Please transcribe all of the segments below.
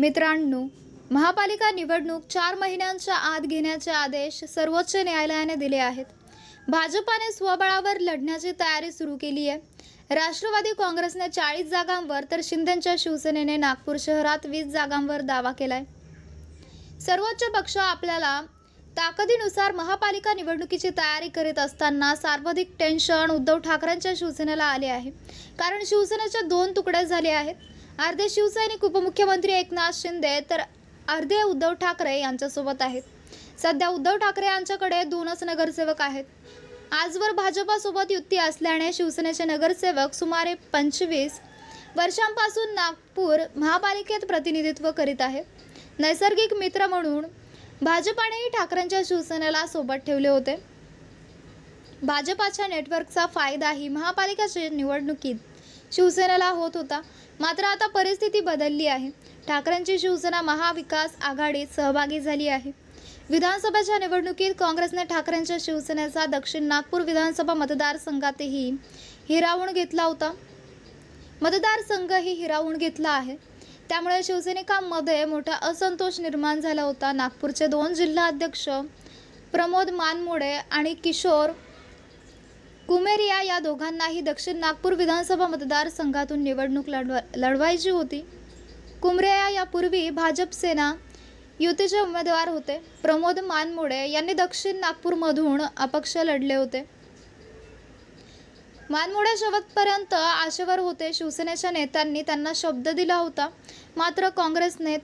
मित्रांनो महापालिका निवडणूक चार महिन्यांच्या आत घेण्याचे आदेश सर्वोच्च न्यायालयाने दिले आहेत. भाजपाने स्वबळावर लढण्याची तयारी सुरू केली आहे. राष्ट्रवादी काँग्रेसने चाळीस जागांवर तर शिंदेच्या शिवसेनेने नागपूर शहरात वीस जागांवर दावा केलाय. सर्वोच्च पक्ष आपल्याला ताकदीनुसार महापालिका निवडणुकीची तयारी करीत असताना सर्वाधिक टेन्शन उद्धव ठाकरेंच्या शिवसेनेला आले आहे. कारण शिवसेनेचे दोन तुकडे झाले आहेत. अर्धे शिवसैनिक उपमुख्यमंत्री एकनाथ शिंदे तर अर्धे उद्धव ठाकरे यांच्यासोबत आहेत. सध्या उद्धव ठाकरे यांच्याकडे दोनच नगरसेवक आहेत. आजवर भाजपासोबत युती असल्याने शिवसेनेचे नगरसेवक सुमारे पंचवीस वर्षांपासून नागपूर महापालिकेत प्रतिनिधित्व करीत आहे नैसर्गिक मित्र म्हणून भाजपानेही ठाकरेंच्या शिवसेनेला सोबत ठेवले होते. भाजपाच्या नेटवर्कचा फायदाही महापालिकेच्या निवडणुकीत शिवसेनेला होत होता. मात्र आता परिस्थिती बदलली आहे. ठाकरेंची शिवसेना महाविकास आघाडीत सहभागी झाली आहे. विधानसभेच्या निवडणुकीत काँग्रेसने ठाकरेंच्या शिवसेनेचा दक्षिण नागपूर विधानसभा मतदारसंघातही हिरावून घेतला होता. मतदारसंघही हिरावून घेतला आहे. त्यामुळे शिवसैनिकांमध्ये मोठा असंतोष निर्माण झाला होता. नागपूरचे दोन जिल्हा अध्यक्ष प्रमोद मानमोडे आणि किशोर कुमेरिया या दोघांनाही दक्षिण नागपूर विधानसभा मतदारसंघातून निवडणूक लढवा लढवायची होती. कुमरेया यापूर्वी भाजप सेना युतीचे उमेदवार होते. प्रमोद मानमोडे यांनी दक्षिण नागपूरमधून अपक्ष लढले होते. मानमोडे शेवटपर्यंत आशेवर होते. शिवसेनेच्या नेत्यांनी त्यांना शब्द दिला होता. मात्र काँग्रेसने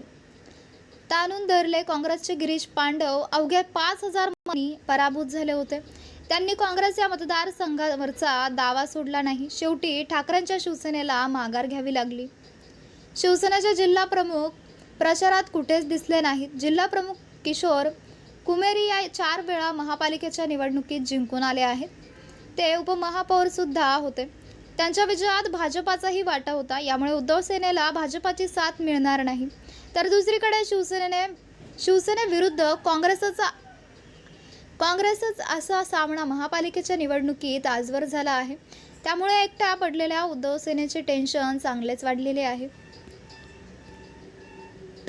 ताणून धरले. काँग्रेसचे गिरीश पांडव अवघ्या पाच हजार पराभूत झाले होते. त्यांनी काँग्रेस या मतदारसंघावरचा दावा सोडला नाही. शेवटी ठाकरेंच्या शिवसेनेला माघार घ्यावी लागली. शिवसेनेचे जिल्हा प्रमुख प्रचारात कुठेच दिसले नाहीत. जिल्हा प्रमुख किशोर कुमेरी या चार वेळा महापालिकेच्या निवडणुकीत जिंकून आले आहेत. ते उपमहापौर सुद्धा होते. त्यांच्या विजयात भाजपाचाही वाटा होता. यामुळे उद्धव सेनेला भाजपाची साथ मिळणार नाही. तर दुसरीकडे शिवसेनेने शिवसेनेविरुद्ध काँग्रेसचा काँग्रेसच असा सामना महापालिकेच्या निवडणुकीत आजवर झाला आहे. त्यामुळे एकट्या पडलेल्या उद्धव सेनेचे टेन्शन चांगलेच वाढलेले आहे.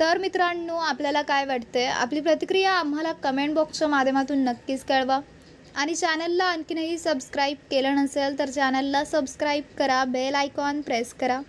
तर मित्रांनो आपल्याला काय वाटते आपली प्रतिक्रिया आम्हाला कमेंट बॉक्सच्या माध्यमातून नक्कीच कळवा. आणि चॅनलला आणखीनही सबस्क्राईब केलं नसेल तर चॅनलला सबस्क्राईब करा बेल आयकॉन प्रेस करा.